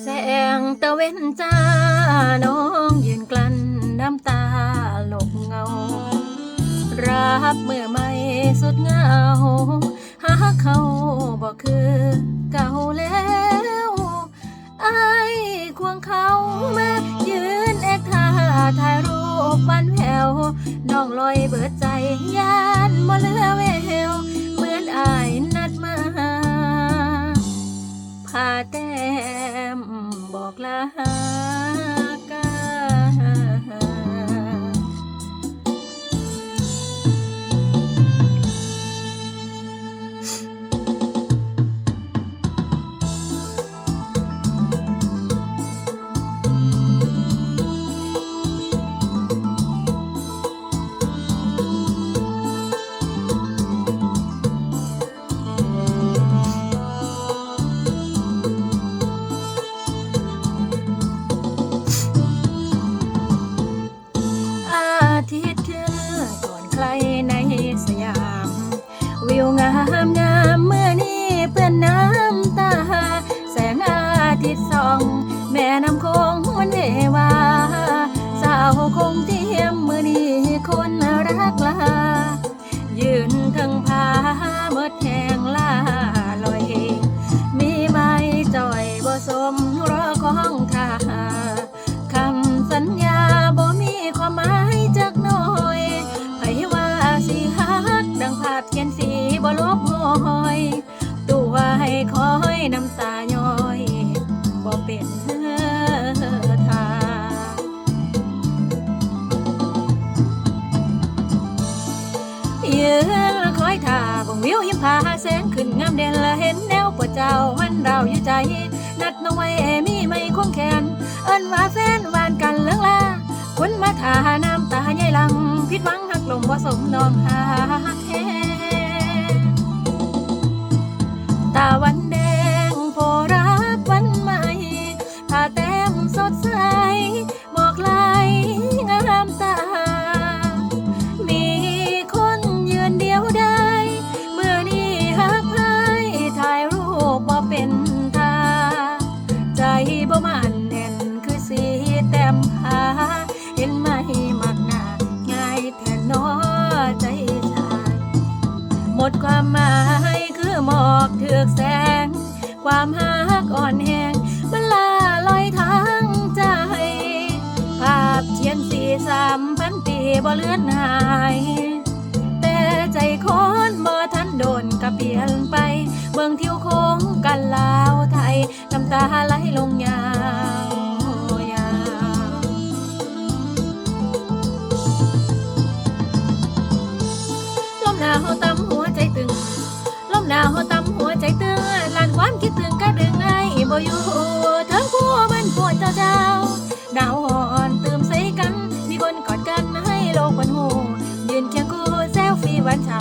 แสงตะเวนจ้า น้องยืนกลั้นน้ำตาหลบเงา รับเมื่อไม่สุดเหงา หาเขาบอกคือเก่าแล้วไอายควงเขามายืนแอคท่าถ่ายรูปวันแวว น้องลอยเบิดใจยานบ่เหลือเววเหมือนอายนัดมาพาแต้มบอกลา แม่น้ำคงมันเววา สาวคงเทียมเมื่อนี้คนรักลา ยืนทั้งพาเมื่อแทงลาลอย มีไม้จ่อยบ่สมรอของทาคำสัญญาบ่มีความหมายจักน่อยไผว่าสิฮักดังภาพเขียนสีบ่ลบหอย ตัวให้คอยน้ำตา ยืนคอยท่าบงวิวหิมพาแสงขึ้นงามเด่นละเห็นแนวปวดเจ้ามันเราอยู่ใจ นัดน้องไว้มีไม่คงแขน เอิ้นว่าแฟนหวานกันเลิงลาคนมาทาน้ำตาใหญ่ลัง พิดหวังหักลมบ่สมน้องหาแท้ตาวัน บ่มันแน่นคือสีแต้มหา เห็นไหมมักหน้าง่ายแทนน้อใจชายหมดความหมายคือหมอกเถือกแสง ความหักอ่อนแหงมันลาลอยทางใจ ภาพเขียนสีสามพันปีบ่เลือนหาย แต่ใจคนบ่ทันโดนก็เปลี่ยนไป เบิ่งทิวโค้งกันลาวไทยน้ำตาไหล คิดถึงก็ดึงไอ้บ่อยู่เทั้งคู่มันปวดเจ้าเจ้าหนาวอ่อนเติมใส่กัน มีคนกอดกันให้โลกวันหูยืนเคียงคู่เซลฟี่วันฉ่